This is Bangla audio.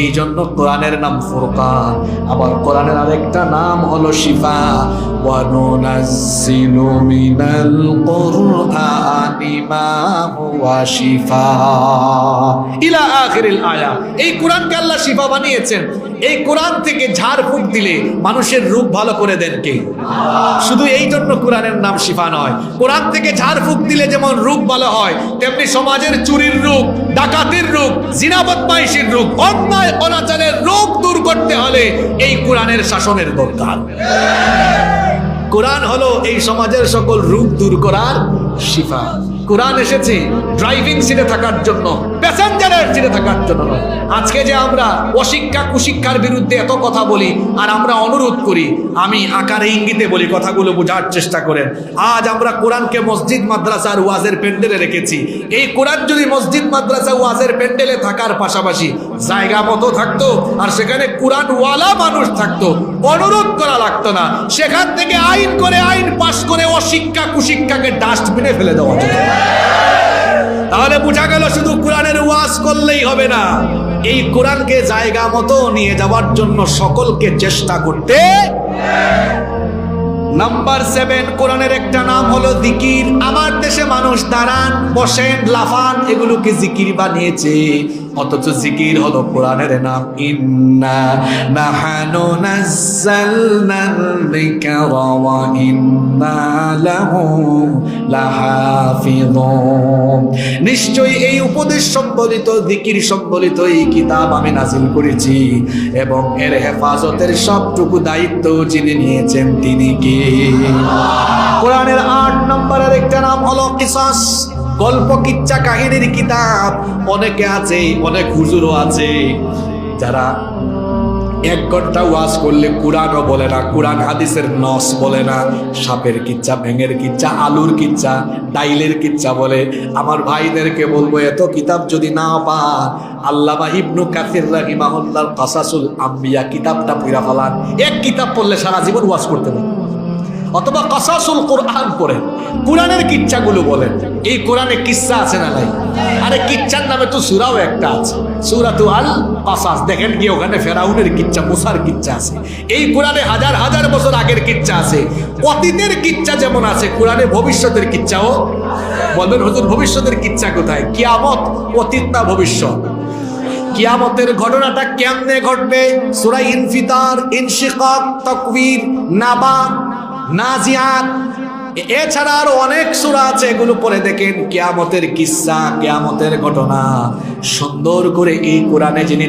এই জন্য কোরআনের নাম ফোরকান। আবার কোরআনের আরেকটা নাম হলো শিফা। ওয়ানুনাজ্জিলু মিনাল কোরআনি মা হুয়া শিফা। ইলা আখিরিল আয়া। এই কোরআনকে আল্লাহ শিফা বানিয়েছেন। এই কোরআন থেকে ঝাড় ফুঁক দিলে মানুষের রূপ ভালো করে দেন কে? শুধু এই জন্য কোরআনের নাম শিফা নয়। কোরআন থেকে ঝাড় ফুঁক দিলে যেমন রূপ ভালো হয়, তেমনি সমাজের চুরির রূপ, ডাকাতির রূপ, জিনাবদমাইশির রূপ, অন্যায়, অনাচারের রূপ দূর করতে হলে এই কোরআনের শাসনের দরকার। কোরআন হলো এই সমাজের সকল রূপ দূর করার শিফা। কোরআন এসেছে ড্রাইভিং সিটে থাকার জন্য প্যাসেঞ্জারের সিটে থাকার জন্য নয়। আজকে যে আমরা অশিক্ষা কুশিক্ষার বিরুদ্ধে এত কথা বলি আর আমরা অনুরোধ করি, আমি আকারে ইঙ্গিতে বলি কথাগুলো বোঝার চেষ্টা করেন। আজ আমরা কোরআনকে মসজিদ মাদ্রাসার ওয়াজের প্যান্ডেলে রেখেছি। এই কোরআন যদি মসজিদ, মাদ্রাসা, ওয়াজের প্যান্ডেলে থাকার পাশাপাশি জায়গা মতো থাকতো আর সেখানে কোরআন ওয়ালা মানুষ থাকতো, অনুরোধ করা লাগতো না। সেখান থেকে আইন করে আইন পাশ করে অশিক্ষা কুশিক্ষাকে ডাস্টবিনে ফেলে দেওয়া যেত তাহলে বোঝা গেল শুধু কোরআনের ওয়াজ করলেই হবে না। এই কোরআনকে জায়গা মতো নিয়ে যাওয়ার জন্য সকলকে চেষ্টা করতে নাম্বার সেভেন কোরআনের একটা নাম হলো দিকির আমার দেশে দাঁড়ান, বসেন, লাফান, এগুলোকে জিকির বানিয়েছে। অথচ জিকির হলো কোরআনের নাম ওয়া ইন্না নিশ্চয়ই এই উপদেশ সম্বলিত, জিকির সম্বলিত এই কিতাব আমি নাজিল করেছি। এবং এর হেফাজতের সবটুকু দায়িত্ব যিনি নিয়েছেন তিনি কে? কোরআনের আট নম্বরের একটা নাম হলো কিসাস। গল্প কিচ্ছা কাহিনীর কিতাব। অনেকে আছে, অনেক হুজুরও আছে, যারা এক ঘণ্টা ওয়াজ করলে কোরআনও বলে না, কোরআন হাদিসের নস বলে না, সাপের কিচ্ছা, ভেঙের কিচ্ছা, আলুর কিচ্ছা, ডাইলের কিচ্ছা বলে। আমার ভাইদেরকে বলব, এত কিতাব যদি না পান আল্লামা ইবনু কাসির রাহিমাহুল্লাহ, কাসাসুল আম্বিয়া, কিতাবটা পুরা ফেলান। এক কিতাব পড়লে সারা জীবন ওয়াজ করতে পারবে। অথবা কাসাসুল কোরআন পড়েন। কোরআনের কিচ্ছাগুলো বলেন। এই কোরআনে কিচ্ছা আছে না নাই? আরে কিচ্ছার নামে তো সুরাও একটা আছে। সুরাতু আল কাসাস। দেখেন কি ওখানে ফেরাউনের কিচ্ছা, মুসার কিচ্ছা আছে। এই কোরআনে হাজার হাজার বছর আগের কিচ্ছা আছে। অতীতের কিচ্ছা যেমন আছে, কোরআনে ভবিষ্যতের কিচ্ছাও। বলবেন, হুজুর, ভবিষ্যতের কিচ্ছা কোথায়? কিয়ামত, অতীত না ভবিষ্যৎ? কিয়ামতের ঘটনাটা কেমনে ঘটবে? সূরা ইনফিতার, ইনশিকাক, তাকবীর নাবা নাজিয়াত। এছাড়া আরও অনেক সুরা আছে, এগুলো পরে দেখেন কেয়ামতের কিসা, কেয়ামতের ঘটনা। সুন্দর করে এই কোরআনে যিনি